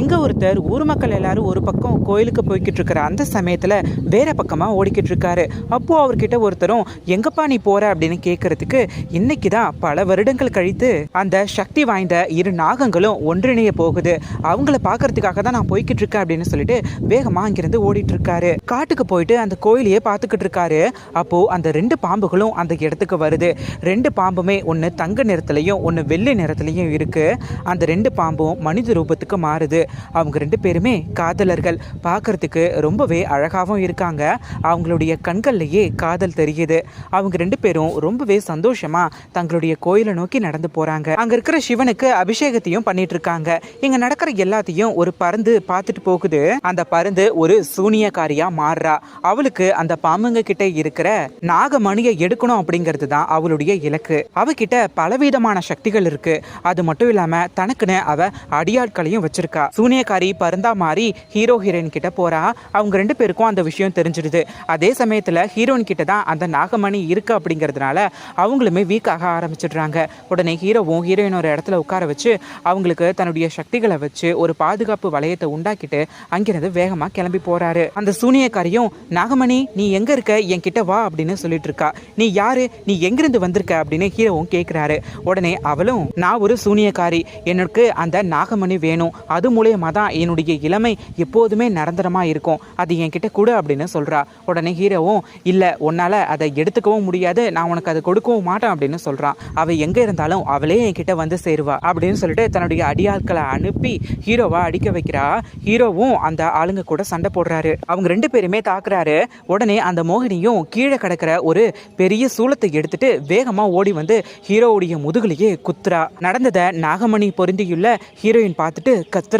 இங்கே ஒருத்தர் ஊர் மக்கள் எல்லாரும் ஒரு பக்கம் கோயிலுக்கு போய்கிட்டு இருக்கிற அந்த சமயத்தில் வேற பக்கமாக ஓடிக்கிட்டு இருக்காரு. அப்போது அவர்கிட்ட ஒருத்தரும் எங்கப்பா நீ போகிற அப்படின்னு கேட்கறதுக்கு இன்னைக்கு தான் பல வருடங்கள் கழித்து அந்த சக்தி வாய்ந்த இரு நாகங்களும் ஒன்றிணைய போகுது. அவங்கள பார்க்கறதுக்காக தான் நான் போய்கிட்டு இருக்கேன் அப்படின்னு சொல்லிட்டு வேகமாக அங்கிருந்து ஓடிட்டு இருக்காரு. காட்டுக்கு போயிட்டு அந்த கோயிலையே பார்த்துக்கிட்டு இருக்காரு. அப்போது அந்த ரெண்டு பாம்புகளும் அந்த இடத்துக்கு வருது. ரெண்டு பாம்புமே ஒன்று தங்க நிறத்துலையும் ஒன்று வெள்ளை நிறத்துலையும் இருக்கு. அந்த ரெண்டு பாம்பும் மனித ரூபத்துக்கு மாறுது. அவங்க ரெண்டு பேருமே காதலர்கள். பார்க்கறதுக்கு ரொம்பவே அழகாகவும் இருக்காங்க. அவங்களுடைய கண்கள்லையே காதல் தெரியுது. அவங்க ரெண்டு பேரும் ரொம்பவே சந்தோஷமா தங்களுடைய கோயிலை நோக்கி நடந்து போறாங்க. அங்க இருக்கிற சிவனுக்கு அபிஷேகத்தையும் பண்ணிட்டு இருக்காங்க. இங்க நடக்கிற எல்லாத்தையும் ஒரு பருந்து பார்த்துட்டு போகுது. அந்த பருந்து ஒரு சூனியக்காரியா மாறுறா. அவளுக்கு அந்த பாம்புங்க கிட்ட இருக்கிற நாகமணியை எடுக்கணும் அப்படிங்கிறது தான் அவளுடைய இலக்கு. அவகிட்ட பலவிதமான சக்திகள் இருக்கு. அது மட்டும் இல்லாம தனக்குன்னு அவ அடியாட்களையும் வச்சிருக்கா. சூனியக்காரி பருந்தா மாறி ஹீரோ ஹீரோயின் கிட்ட போறா. அவங்க ரெண்டு பேருக்கும் அந்த விஷயம் தெரிஞ்சிடுது. அதே சமயத்துல ஹீரோயின் கிட்ட தான் அந்த நாகமணி இருக்கு அப்படிங்கிறதுனால அவங்களுமே வீக் ஆக ஆரம்பிச்சிடுறாங்க. உடனே ஹீரோவும் ஹீரோயின் ஒரு இடத்துல உட்கார வச்சு அவங்களுக்கு தன்னுடைய சக்திகளை வச்சு ஒரு பாதுகாப்பு வளையத்தை உண்டாக்கிட்டு அங்கிருந்து வேகமா கிளம்பி போறாரு. அந்த சூனியக்காரியும் நாகமணி நீ எங்க இருக்க? என் கிட்ட வா அப்படின்னு சொல்லிட்டு இருக்கா. நீ யாரு? நீ எங்கிருந்து வந்திருக்க? அப்படின்னு ஹீரோவும் கேட்கிறாரு உடனே அவளும் நான் ஒரு சூனியக்காரி. எனக்கு அந்த நாகமணி வேணும். அது மூலியமா தான் என்னுடைய இளமை எப்போதுமே நிரந்தரமாக இருக்கும். அது என்கிட்ட கொடு அப்படின்னு சொல்கிறா உடனே ஹீரோவும் இல்லை உன்னால் அதை எடுத்துக்கவும் முடியாது. நான் உனக்கு அதை கொடுக்கவும் மாட்டேன் அப்படின்னு சொல்கிறான் அவள் எங்கே இருந்தாலும் அவளே என்கிட்ட வந்து சேருவா அப்படின்னு சொல்லிட்டு தன்னுடைய அடியாட்களை அனுப்பி ஹீரோவா அடிக்க வைக்கிறா. ஹீரோவும் அந்த ஆளுங்க கூட சண்டை போடுறாரு. அவங்க ரெண்டு பேருமே தாக்குறாரு. உடனே அந்த மோகினியும் கீழே கிடக்கிற ஒரு பெரிய சூளத்தை எடுத்துட்டு வேகமாக ஓடி வந்து ஹீரோவுடைய முதுகுலையே குத்துறா. நடந்ததை நாகமணி பொருந்தியுள்ள ஹீரோயின் பார்த்துட்டு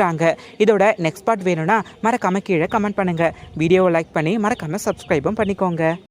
கொடுக்குறாங்க இதோட நெக்ஸ்ட் பார்ட் வேணும்னா மறக்காம கீழே கமெண்ட் பண்ணுங்க. வீடியோவை லைக் பண்ணி மறக்காம சப்ஸ்கிரைபும் பண்ணிக்கோங்க.